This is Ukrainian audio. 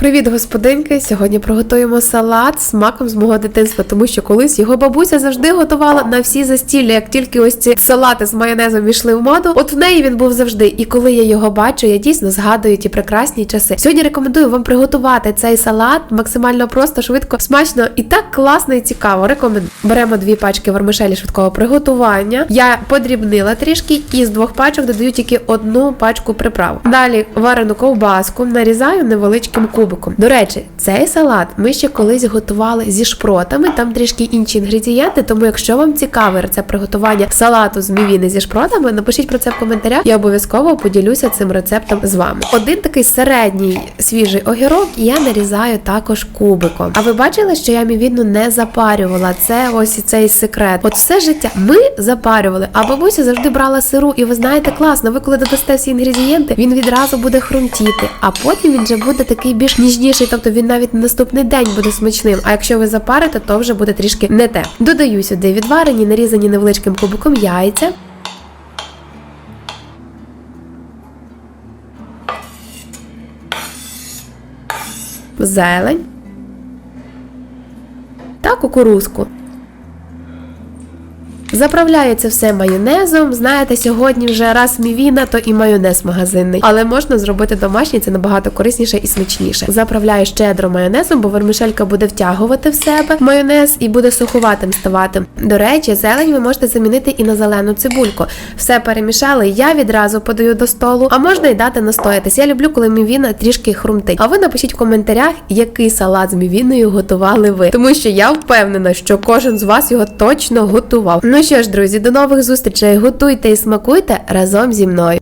Привіт, господинки! Сьогодні приготуємо салат з смаком з мого дитинства, тому що колись його бабуся завжди готувала на всі застілля. Як тільки ось ці салати з майонезом війшли в моду, от в неї він був завжди. І коли я його бачу, я дійсно згадую ті прекрасні часи. Сьогодні рекомендую вам приготувати цей салат максимально просто, швидко, смачно і так класно і цікаво. Рекомендую. Беремо дві пачки вермишелі швидкого приготування. Я подрібнила трішки і з двох пачок додаю тільки одну пачку приправ. Далі варену ковбаску нарізаю невеличким кубиком. До речі, цей салат ми ще колись готували зі шпротами, там трішки інші інгредієнти. Тому, якщо вам цікавий рецепт приготування салату з мівіни зі шпротами, напишіть про це в коментарях. Я обов'язково поділюся цим рецептом з вами. Один такий середній свіжий огірок я нарізаю також кубиком. А ви бачили, що я мівіну не запарювала? Це ось цей секрет. От все життя ми запарювали, а бабуся завжди брала сиру, і ви знаєте, класно. Ви коли додасте всі інгредієнти, він відразу буде хрумтіти, а потім він вже буде такий більш ніжніший, тобто він навіть на наступний день буде смачним. А якщо ви запарите, то вже буде трішки не те. Додаю сюди відварені, нарізані невеличким кубиком яйця. Зелень та кукурузку. Заправляю це все майонезом. Знаєте, сьогодні вже раз мівіна, то і майонез магазинний. Але можна зробити домашній, це набагато корисніше і смачніше. Заправляю щедро майонезом, бо вермишелька буде втягувати в себе майонез і буде суховатим ставати. До речі, зелень ви можете замінити і на зелену цибульку. Все перемішали, я відразу подаю до столу, а можна й дати настоятись. Я люблю, коли мівіна трішки хрумтить. А ви напишіть в коментарях, який салат з мівіною готували ви. Тому що я впевнена, що кожен з вас його точно готував. Що ж, друзі, до нових зустрічей. Готуйте і смакуйте разом зі мною.